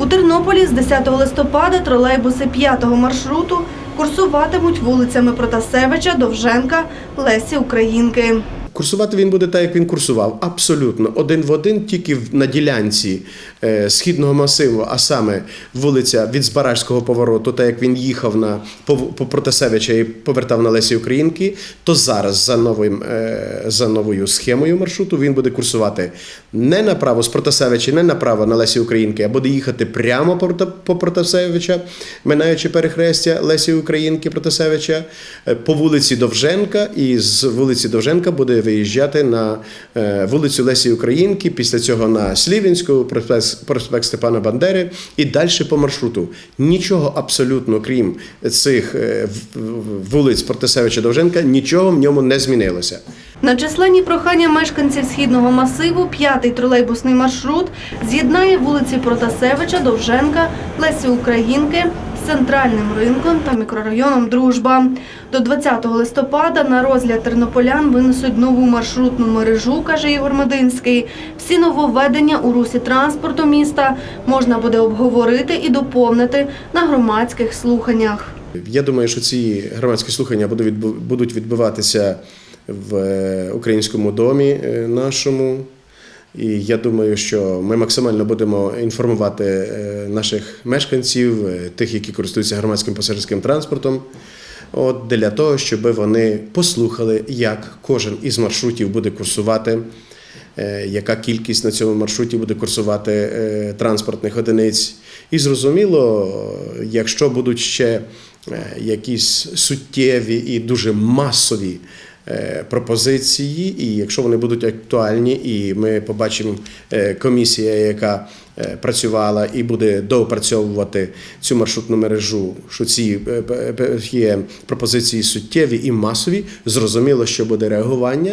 У Тернополі з 10 листопада тролейбуси 5-го маршруту курсуватимуть вулицями Протасевича, Довженка, Лесі Українки. Курсувати він буде так, як він курсував. Абсолютно один в один, тільки на ділянці е, східного масиву, а саме вулиця від Збаражського повороту, так як він їхав на по, Протасевича і повертав на Лесі Українки, то зараз за новим е, за новою схемою маршруту він буде курсувати не направо з Протасевича, не направо на Лесі Українки, а буде їхати прямо по, по Протасевича, минаючи перехрестя Лесі Українки Протасевича, е, по вулиці Довженка, і з вулиці Довженка буде виїжджати на е, вулицю Лесі Українки, після цього на Слівінську, проспект, Степана Бандери і далі по маршруту. Нічого абсолютно, крім цих е, вулиць Протасевича Довженка, нічого в ньому не змінилося. На численні прохання мешканців східного масиву п'ятий тролейбусний маршрут з'єднає вулиці Протасевича, Довженка, Лесі Українки центральним ринком та мікрорайоном Дружба. До 20 листопада на розгляд тернополян винесуть нову маршрутну мережу, каже Ігор Мединський. Всі нововведення у русі транспорту міста можна буде обговорити і доповнити на громадських слуханнях. Я думаю, що ці громадські слухання будуть відбуватися в е, українському домі е, нашому. І я думаю, що ми максимально будемо інформувати е, наших мешканців, е, тих, які користуються громадським пасажирським транспортом. От для того, щоб вони послухали, як кожен із маршрутів буде курсувати, е, яка кількість на цьому маршруті буде курсувати транспортних одиниць. І зрозуміло, якщо будуть ще якісь суттєві і дуже масові пропозиції, і якщо вони будуть актуальні, і ми побачимо е, комісія, яка е, працювала і буде доопрацьовувати цю маршрутну мережу, що ці е, є пропозиції суттєві і масові, зрозуміло, що буде реагування.